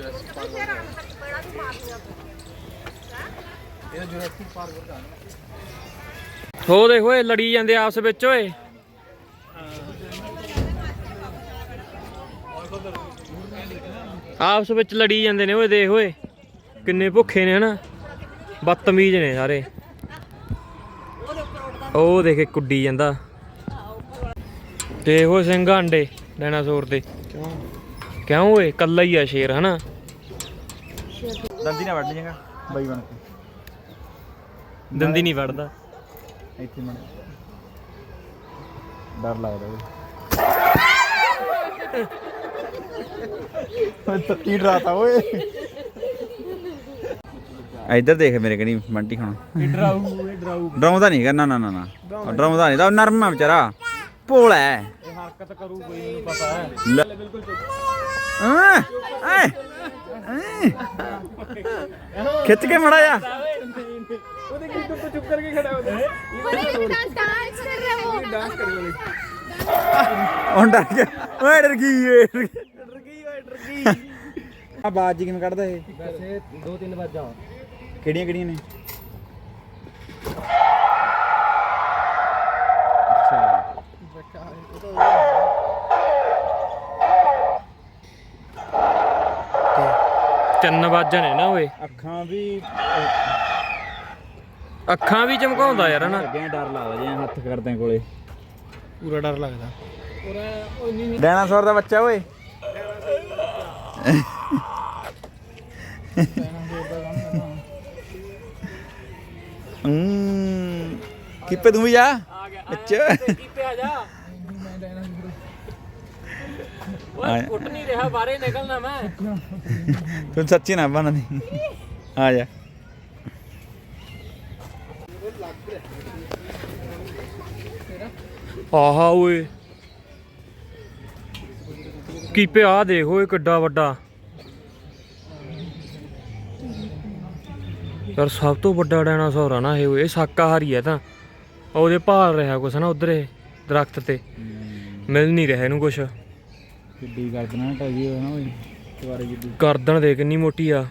ਜੁਰਾਸਿਕ park ਇਹ ਜੁਰਾਸਿਕ park ਵਰਗਾ ਹੋ ਦੇਖੋ ਇਹ ਲੜੀ ਜਾਂਦੇ ਆਪਸ ਵਿੱਚ ਓਏ। ਆਪਸ ਵਿੱਚ ਲੜੀ ਜਾਂਦੇ ਨੇ ਓਏ, ਦੇਖ ਓਏ। ਕਿੰਨੇ ਭੁੱਖੇ ਨੇ ਹਨਾ। ਬਦਤਮੀਜ਼ ਨੇ ਸਾਰੇ। ਉਹ ਦੇਖੇ ਕੁੱਡੀ ਜਾਂਦਾ। ਤੇ ਉਹ ਸਿੰਘ ਅੰਡੇ ਡਾਇਨਾਸੌਰ ਦੇ। ਕਿਉਂ? ਕਿਉਂ ਓਏ? ਕੱਲਾ ਹੀ ਆ ਸ਼ੇਰ ਹਨਾ? ਦੰਦੀ ਨਾ ਵੱਢ ਲਈਏਗਾ। ਬਾਈ ਬਣ ਕੇ। ਦੰਦੀ ਨਹੀਂ ਵੜਦਾ ਇੱਥੇ ਮੜ। ਡਰ ਲੱਗਦਾ ਓਏ। ਸੱਚੀ ਡਰਾਤਾ ਓਏ। ਇੱਧਰ ਦੇਖ ਮੇਰੇ ਕਨੀ ਬੰਟੀ ਹੁਣ। ਡਰਾਊ ਓਏ ਡਰਾਊ। ਡਰਾਉਂਦਾ ਨਹੀਂ ਹੈਗਾ ਨਾ ਨਾ ਨਾ ਨਾ। ਡਰਾਉਂਦਾ ਨਹੀਂ ਦਾ ਨਰਮ ਆ ਵਿਚਾਰਾ। ਭੋਲਾ ਹੈ। ਇਹ ਹਰਕਤ ਕਰੂ ਕੋਈ ਮੈਨੂੰ ਪਤਾ ਹੈ। ਲੈ। ਖਿੱਚ ਕੇ ਮੜਾ ਜਾ। ਉਹਦੇ ਕੀ ਤੂੰ ਚੁੱਪ ਕਰਕੇ ਖੜਾ ਹੋ ਜਾ ਪਰ ਡਾਂਸ ਕਰ ਰਿਹਾ ਉਹ ਡਾਂਸ ਕਰ ਰਿਹਾ ਹੁਣ ਡਰ ਗਿਆ। ਓਏ ਡਰ ਗਈ ਓਏ ਡਰ ਗਈ। ਓਏ ਡਰ ਗਈ। ਆ ਬਾਜ ਜੀ ਕੱਢਦਾ ਇਹ? ਵੈਸੇ ਦੋ ਤਿੰਨ ਵਾਜਾਂ ਕਿਹੜੀਆਂ ਕਿਹੜੀਆਂ ਨੇ? ਤਿੰਨ ਵਾਜਾਂ ਨੇ ਨਾ ਓਏ। ਅੱਖਾਂ ਵੀ ਅੱਖਾਂ ਵੀ ਚਮਕਾਉਂਦਾ ਯਾਰ ਹਨਾ। ਅੱਗੇ ਡਰ ਲੱਗਦਾ ਜਿਵੇਂ ਹੱਥ ਕਰਦੇ ਕੋਲੇ। ਪੂਰਾ ਡਰ ਲੱਗਦਾ। ਡਾਇਨਾਸੌਰ ਦਾ ਬੱਚਾ ਓਏ। ਹੂੰ। ਕਿੱਪੇ ਤੂੰ ਵੀ ਜਾ। ਅੱਛਾ ਕੀਪੇ ਆ ਜਾ। ਓਏ ਉੱਠ ਨਹੀਂ ਰਿਹਾ ਬਾਹਰੇ ਨਿਕਲਣਾ ਮੈਂ। ਤੂੰ ਸੱਚੀ ਨਾ ਬਣ ਦੀ ਆ ਜਾ। ਆਹਾ ਓਏ। ਕੀਪੇ ਆ ਦੇਖ ਓਏ ਕਿੱਡਾ ਵੱਡਾ। ਯਾਰ ਸਭ ਤੋਂ ਵੱਡਾ ਡਾਇਨਾਸੌਰ ਆ ਨਾ ਇਹ ਓਏ ਸ਼ਾਕਾਹਾਰੀ ਹੈ ਤਾਂ। ਉਹਦੇ ਭਾਲ ਰਿਹਾ ਕੁਛ ਨਾ ਉਧਰ ਇਹ ਦਰਖਤ ਤੇ। ਮਿਲ ਨਹੀਂ ਰਿਹਾ ਇਹਨੂੰ ਕੁਛ। ਕਿੱਡੀ ਗਰਦਨਾ ਟਾਈ ਹੋਇਆ ਓਏ ਦੁਬਾਰੇ ਜਿੱਡੀ। ਗਰਦਨ ਦੇ ਕਿੰਨੀ ਮੋਟੀ ਆ।